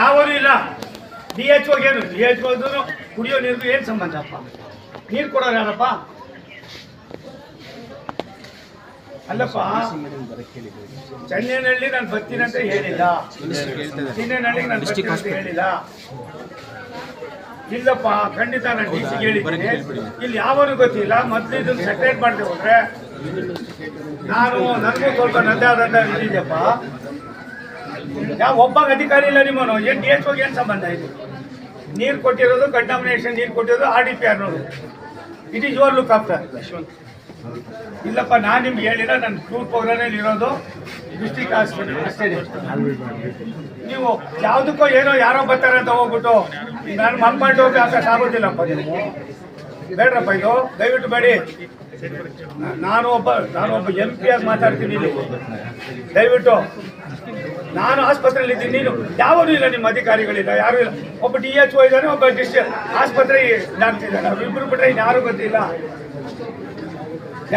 ಯಾವನು ಇಲ್ಲ. D H ಏನು? ಡಿ ಎಚ್ ಹೋದ್ರು ಕುಡಿಯೋ ನೀರಿಗೂ ಏನು ಸಂಬಂಧಪ್ಪ ನೀರು ಕೊಡೋರು ಯಾರಪ್ಪ? ಅಲ್ಲಪ್ಪ ಚೆನ್ನೈನಹಳ್ಳಿ ನಾನು ಬರ್ತೀನಿ ಅಂತ ಹೇಳಿಲ್ಲ. ಚೆನ್ನೈನಲ್ಲಿ ನಾನು ಬರ್ತೀನಿ ಅಂತ ಹೇಳಿಲ್ಲ. ಇಲ್ಲಪ್ಪ ಖಂಡಿತ ನಾನು ಡಿ ಸಿ ಹೇಳಿದ್ದೀನಿ. ಇಲ್ಲಿ ಯಾವನು ಗೊತ್ತಿಲ್ಲ. ಮೊದಲು ಇದನ್ನು ಸೆಪ್ರೇಟ್ ಮಾಡದೆ ಹೋದ್ರೆ ನಾನು ನನಗೂ ಸ್ವಲ್ಪ ನದ್ದೆ ಆದಂತ ಯಾವ ಒಬ್ಬ ಅಧಿಕಾರಿ ಇಲ್ಲ ನಿಮ್ಮನು ಏನು ಡಿ ಎಚ್ ಹೋಗಿ ಏನು ಸಂಬಂಧ ಇದು? ನೀರು ಕೊಟ್ಟಿರೋದು ಕಂಟಾಮಿನೇಷನ್ ನೀರು ಕೊಟ್ಟಿರೋದು ಆರ್ ಡಿ ಪಿ ಅನ್ನೋದು it is your look after ಇಲ್ಲಪ್ಪ, ನಾನು ನಿಮ್ಗೆ ಹೇಳಿಲ್ಲ ನನ್ನ ಟೂರ್ ಪ್ರೋಗ್ರಾಮಲ್ಲಿ ಇರೋದು ಡಿಸ್ಟಿಕ್ ಹಾಸ್ಪಿಟಲ್ ಅಷ್ಟೇ. ನೀವು ಯಾವುದಕ್ಕೋ ಏನೋ ಯಾರೋ ಬರ್ತಾರೆ ಅಂತ ಹೋಗ್ಬಿಟ್ಟು. ನಾನು ಮನ್ಕೊಂಡು ಹೋಗಿ ಆಕಾಶ ಆಗೋದಿಲ್ಲಪ್ಪ. ನೀವು ಬೇಡ್ರಪ್ಪ ಇದು, ದಯವಿಟ್ಟು ಬೇಡಿ. ನಾನು ಒಬ್ಬ ನಾನು ಒಬ್ಬ ಎಂ ಪಿ ಆಗಿ ಮಾತಾಡ್ತೀನಿ ಇಲ್ಲಿ ದಯವಿಟ್ಟು, ನಾನು ಆಸ್ಪತ್ರೆಯಲ್ಲಿ ಇದ್ದೀನಿ. ನೀನು ಯಾವನು ಇಲ್ಲ, ನಿಮ್ಮ ಅಧಿಕಾರಿಗಳಿಲ್ಲ ಯಾರು ಇಲ್ಲ. ಒಬ್ಬ ಡಿ ಎಚ್ ಓ ಇದ್ದಾನೆ, ಒಬ್ಬ ಡಿಸ್ಟ್ ಆಸ್ಪತ್ರೆ ಡಾಕ್ಟರ್ ಇಬ್ಬರು ಬಿಟ್ಟರೆ ಯಾರು ಗೊತ್ತಿಲ್ಲ.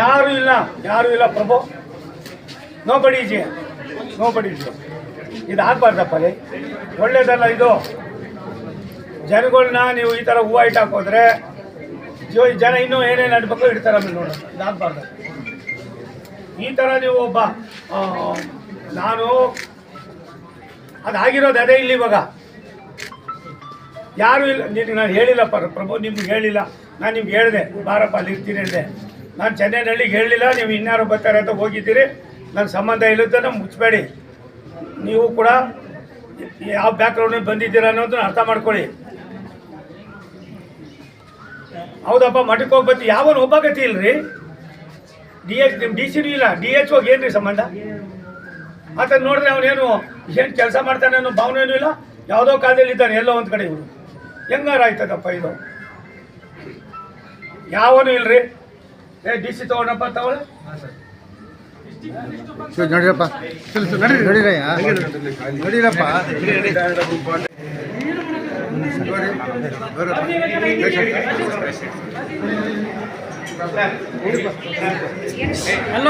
ಯಾರು ಇಲ್ಲ ಯಾರು ಇಲ್ಲ, Prabhu. Nobody ji nobody ji ಇದು ಆಗ್ಬಾರ್ದಪ್ಪ ಅಲ್ಲಿ ಒಳ್ಳೇದಲ್ಲ ಇದು. ಜನಗಳನ್ನ ನೀವು ಈ ಥರ ಹೂವು ಐಟ್ ಹಾಕೋದ್ರೆ ಜೋ ಜನ ಇನ್ನೂ ಏನೇನು ಅಡ್ಬೇಕು ಇಡ್ತಾರೆ ಆಮೇಲೆ ನೋಡೋಣ ಇದು ಆಗ್ಬಾರ್ದು ಈ ಥರ ನೀವು ಒಬ್ಬ ನಾನು ಅದಾಗಿರೋದು ಅದೇ ಇಲ್ಲಿ ಇವಾಗ. ಯಾರು ಇಲ್ಲ ನಿನಗೆ ನಾನು ಹೇಳಿಲ್ಲ ಪರ ಪ್ರಭು, ನಿಮ್ಗೆ ಹೇಳಿಲ್ಲ. ನಾನು ನಿಮ್ಗೆ ಹೇಳಿದೆ, ಬಾರಪ್ಪ, ಅಲ್ಲಿ ಇರ್ತೀನಿ ಹೇಳಿದೆ ನಾನು ಚೆನ್ನೈನಹಳ್ಳಿಗೆ ಹೇಳಿಲ್ಲ, ನೀವು ಇನ್ಯಾರು ಬರ್ತಾರೆ ಅಂತ ಹೋಗಿದ್ದೀರಿ. ನನ್ನ ಸಂಬಂಧ ಇಲ್ಲದನ್ನ ಮುಚ್ಚಬೇಡಿ ನೀವು ಕೂಡ ಯಾವ ಬ್ಯಾಕ್ಗ್ರೌಂಡಿಗೆ ಬಂದಿದ್ದೀರ ಅನ್ನೋದನ್ನ ಅರ್ಥ ಮಾಡ್ಕೊಳ್ಳಿ. ಹೌದಪ್ಪ, ಮಠಕ್ಕೆ ಹೋಗ್ಬತ್ತಿ. ಯಾವನು ಒಬ್ಬ ಗತಿ ಇಲ್ರಿ ಡಿ ಎಚ್ ನಿಮ್ಮ ಡಿ ಸಿನೂ ಇಲ್ಲ. ಡಿ ಎಚ್ ಹೋಗಿ ಏನ್ರಿ ಸಂಬಂಧ? ಆತ ನೋಡಿದ್ರೆ ಅವನೇನು ಏನು ಕೆಲಸ ಮಾಡ್ತಾನೆ ಅನ್ನೋ ಭಾವನೆನೂ ಇಲ್ಲ. ಯಾವುದೋ ಕಾಲದಲ್ಲಿ ಇದ್ದಾನೆ, ಎಲ್ಲೋ ಒಂದು ಕಡೆ ಇವರು ಹೆಂಗಾರ ಆಯ್ತದಪ್ಪ ಇದು? ಯಾವನು ಇಲ್ರಿ? ಏ ಡಿ ಸಿ ತಗೊಂಡಪ್ಪ ತಗೊಳ್ಳಿ ನಡೀರಪ್ಪ. ನೋಡಿರಪ್ಪ. ನೋಡಿ,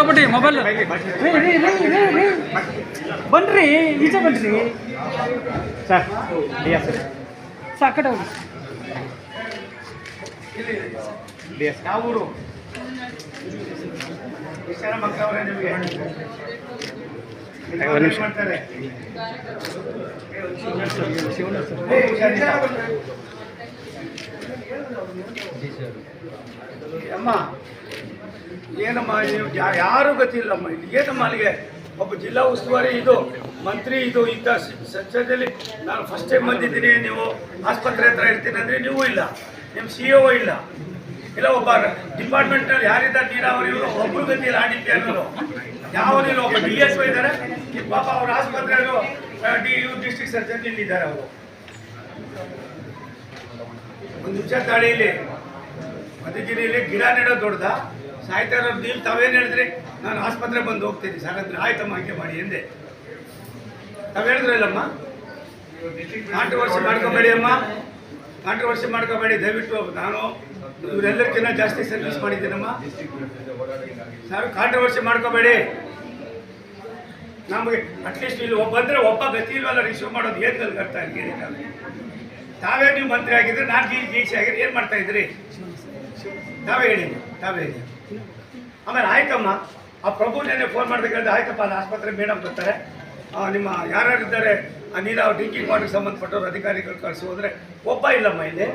ಬಿಡಿ ಮೊಬೈಲ್ ಬನ್ರಿ ಈಚೆ ಬನ್ರಿ. Sir sir. ಆ ಕಡೆ ಹೋಗಿ ಯಾವ ಊರು? ನಿಮಗೆ ಅಮ್ಮ, ಏನಮ್ಮ ಯಾರು ಗೊತ್ತಿಲ್ಲಮ್ಮ ಇಲ್ಲಿ. ಏನಮ್ಮ ಅಲ್ಲಿಗೆ? ಒಬ್ಬ ಜಿಲ್ಲಾ ಉಸ್ತುವಾರಿ ಇದು, ಮಂತ್ರಿ ಇದು, ಇಂಥ ಸತ್ಯದಲ್ಲಿ ನಾನು ಫಸ್ಟ್ ಟೈಮ್ ಬಂದಿದ್ದೀನಿ. ನೀವು ಆಸ್ಪತ್ರೆ ಹತ್ರ ಇರ್ತೀನಿ ಅಂದ್ರೆ ನೀವು ಇಲ್ಲ. ನಿಮ್ಮ ಸಿ ಒ ಇಲ್ಲ. ಇಲ್ಲ, ಒಬ್ಬ ಡಿಪಾರ್ಟ್ಮೆಂಟ್ನಲ್ಲಿ ಯಾರಿದ್ದಾರೆ ನೀರಾವರಿ ಒಬ್ಬರು ಇಲ್ಲ ಆಡಿದ್ದೆ ಅನ್ನೋರು. ಯಾವನಿಲ್ಲ ಒಬ್ಬ ಡಿ ಎಸ್ ಇದ್ದಾರೆ? ಈ ಪಾಪ ಅವ್ರ ಆಸ್ಪತ್ರೆಯವರು ಡಿ ಯು ಡಿಸ್ಟ್ರಿಕ್ಟ್ ಸರ್ಜನ್ ಇಲ್ಲಿದ್ದಾರೆ ಅವರು. ಒಂದು ನಿಮಿಷ ತಾಳಿಯಲ್ಲಿ ಮಧುಗಿರಿಯಲ್ಲಿ ಗಿಡ ನೆಡೋ ದೊಡ್ಡದ? ಸಾಯ್ತಾ ನೀವು ತಾವೇನು ಹೇಳಿದ್ರಿ? ನಾನು ಆಸ್ಪತ್ರೆ ಬಂದು ಹೋಗ್ತೀನಿ. ಸರ್ ಅಂದ್ರೆ ಆಯ್ತಮ್ಮ ಹಾಗೆ ಮಾಡಿ ಎಂದೆ. ತಾವು ಹೇಳಿದ್ರಲ್ಲಮ್ಮ ಕಾಂಟ್ರವರ್ಸಿ ಮಾಡ್ಕೋಬೇಡಿ ಅಮ್ಮ. ಕಾಂಟ್ರವರ್ಸಿ ಮಾಡ್ಕೋಬೇಡಿ. ದಯವಿಟ್ಟು ನಾನು ಇವರೆಲ್ಲರಿಗಿಂತ ಜಾಸ್ತಿ ಸರ್ವಿಸ್ ಮಾಡಿದ್ದೀನಮ್ಮ ಸರ್ ಕಾಂಟ್ರವರ್ಸಿ ಮಾಡ್ಕೋಬೇಡಿ. ನಮಗೆ ಅಟ್ಲೀಸ್ಟ್ ಇಲ್ಲಿ ಒಬ್ಬ ಬಂದರೆ ಒಬ್ಬ ಗತಿ ಇಲ್ವಲ್ಲ ರಿಸೀವ್ ಮಾಡೋದು. ಏನು ನನಗೆ ಕರ್ತಾ ಇದ್ದೀರಿ ತಾವೇ. ನೀವು ಮಂತ್ರಿ ಆಗಿದ್ರೆ ನಾನು ಜಿ ಜಿ ಸಿ ಆಗಿದ್ರೆ ಏನು ಮಾಡ್ತಾ ಇದ್ರಿ? ತಾವೇ ಹೇಳಿ ತಾವೇ ಹೇಳಿ. ಆಮೇಲೆ ಆಯ್ತಮ್ಮ, ಆ ಪ್ರಭು ನೆನ್ನೆ ಫೋನ್ ಮಾಡ್ಬೇಕಂದ್ರೆ ಆಯ್ತಪ್ಪ, ಅಲ್ಲಿ ಆಸ್ಪತ್ರೆ ಮೇಡಮ್ ಬರ್ತಾರೆ. ನಿಮ್ಮ ಯಾರ್ಯಾರಿದ್ದಾರೆ ಆ ನೀರಾವ್ ಡ್ರಿಂಕಿಂಗ್ ವಾಟರ್ ಸಂಬಂಧಪಟ್ಟವ್ರು ಅಧಿಕಾರಿಗಳು ಕಳಿಸಿ ಹೋದರೆ ಒಬ್ಬ ಇಲ್ಲಮ್ಮ ಇಲ್ಲಿ.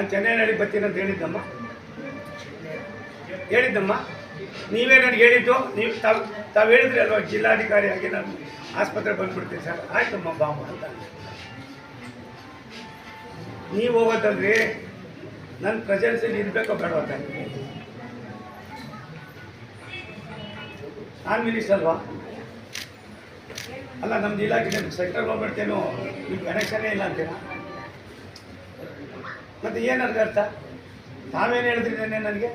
ನಾನು ಚೆನ್ನೈನಲ್ಲಿ ಬರ್ತೀನಿ ಅಂತ ಹೇಳಿದ್ದಮ್ಮ. ಹೇಳಿದ್ದಮ್ಮ. ನೀವೇ ನನಗೆ ಹೇಳಿದ್ದು, ನೀವು ತಾವು ತಾವು ಹೇಳಿದ್ರಿ ಅಲ್ವಾ ಜಿಲ್ಲಾಧಿಕಾರಿಯಾಗಿ ನಾನು ಆಸ್ಪತ್ರೆ ಬಂದ್ಬಿಡ್ತೀನಿ ಸರ್. ಆಯ್ತಮ್ಮ ಬಾಮ ಅಂತ. ನೀವು ಹೋಗೋದಂದ್ರೆ ನನ್ನ ಪ್ರೆಸೆನ್ಸಲ್ಲಿ ಇರಬೇಕೋ ಬೇಡವ ತಾನೆ ನಾನು ಮಿನಿಸ್ ಅಲ್ವಾ? ಅಲ್ಲ, ನಮ್ದು ಇಲಾಖೆ, ಸೆಂಟ್ರಲ್ ಗೌರ್ಮೆಂಟ್ ಏನು ನಿಮ್ಮ ಕನೆಕ್ಷನೇ ಇಲ್ಲ ಅಂತೀರಾ ಮತ್ತೆ ಏನರ್ಥ ಅರ್ಥ? ತಾವೇನು ಹೇಳಿದ್ರಿ ನೆನ್ನೆ ನನಗೆ?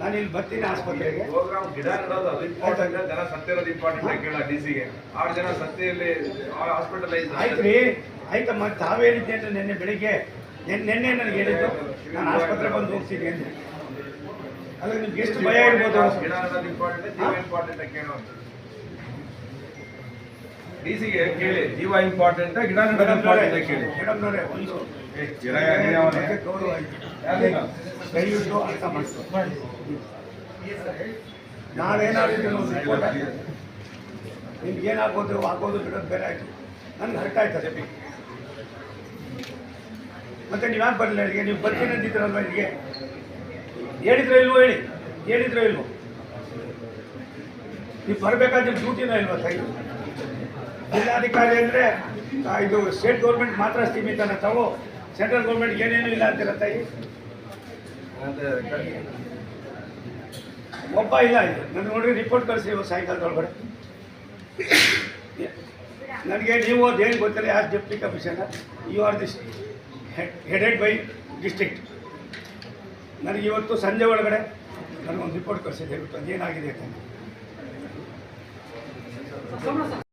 ನಾನು ಇಲ್ಲಿ ಬರ್ತೀನಿ ಆಸ್ಪತ್ರೆಗೆ. ಪ್ರೋಗ್ರಾಮ್ ಗಿಡ ನಡೋದು ಅದು ಇಂಪಾರ್ಟೆಂಟ್ ಜನ ಸತ್ತಿರೋದು ಇಂಪಾರ್ಟೆಂಟ್ ಕೇಳ ಡಿ ಸಿಗೆ ಆರು ಜನ ಸತ್ತಿಯಲ್ಲಿ ಹಾಸ್ಪಿಟಲೈಸ್ ಆಯ್ತು ರೀ. ಆಯ್ತಮ್ಮ ತಾವು ಹೇಳಿದ್ದೆ ಅಂತ ನಿನ್ನೆ ಬೆಳಿಗ್ಗೆ ನೆನ್ನೆ ನನಗೆ ಹೇಳಿದ್ದು. ನಾನು ಆಸ್ಪತ್ರೆ ಬಂದು ಹೋಗ್ತೀನಿ ಅಂತ ಅಲ್ಲ ನಿಮ್ಗೆ ಎಷ್ಟು ಭಯ ಇರ್ಬೋದು? ಗಿಡ ನೆಡೋದು ಇಂಪಾರ್ಟೆಂಟ್ ಇಂಪಾರ್ಟೆಂಟ್ ಕೇಳೋ ಡಿ ಕೇಳಿ, ಜೀವ ಇಂಪಾರ್ಟೆಂಟ್ ಗಿಡ ನೆಡೋದು ಇಂಪಾರ್ಟೆಂಟ್ ಕೇಳಿ. ಯಾವ್ದೇನು? ದಯವಿಟ್ಟು ಅರ್ಥ ಮಾಡಿಸ್ತು ನಾನೇನಾದ್ರು ನಿಮ್ಗೆ ಏನಾಗೋದು ಆಗೋದು ಬಿಡೋದು ಬೇರೆ ಆಯಿತು. ನನ್ಗೆ ಹರ್ಟ್ ಆಯ್ತದೆ ಮತ್ತೆ ನೀವು ಯಾಕೆ ಬರಲಿಲ್ಲ ಇಲ್ಲಿಗೆ? ನೀವು ಬರ್ತೀನಿ ಅಂತಿದ್ರಲ್ವ ಇಲ್ಲಿಗೆ? ಹೇಳಿದ್ರೆ ಇಲ್ವೋ ಹೇಳಿ? ಹೇಳಿದ್ರೆ ಇಲ್ವೋ? ನೀವು ಬರಬೇಕಾದ್ರೆ ಡ್ಯೂಟಿನ ಇಲ್ವಾ ಸೈ ಜಿಲ್ಲಾಧಿಕಾರಿ ಅಂದರೆ ಇದು ಸ್ಟೇಟ್ ಗೌರ್ಮೆಂಟ್ ಮಾತ್ರ ಸೀಮಿತನ ತಾವು ಸೆಂಟ್ರಲ್ ಗೌರ್ಮೆಂಟ್ ಏನೇನು ಇಲ್ಲ ಅಂತೀರ ತಾಯಿ? ಒಬ್ಬ ಇಲ್ಲ ಇದು. ನನಗೆ ನೋಡ್ರಿ ರಿಪೋರ್ಟ್ ಕಳಿಸಿ ಇವತ್ತು ಸಾಯಂಕಾಲದೊಳಗಡೆ. ನನಗೆ ನೀವು ಅದೇನು ಗೊತ್ತಿಲ್ಲ, ಯಾರು deputy commissioner you are this headed by district ನನಗೆ ಇವತ್ತು ಸಂಜೆ ಒಳಗಡೆ ನನಗೊಂದು ರಿಪೋರ್ಟ್ ಕಳಿಸಿದ್ದೆ ದಯವಿಟ್ಟು ಅದೇನಾಗಿದೆ ಅಂತ.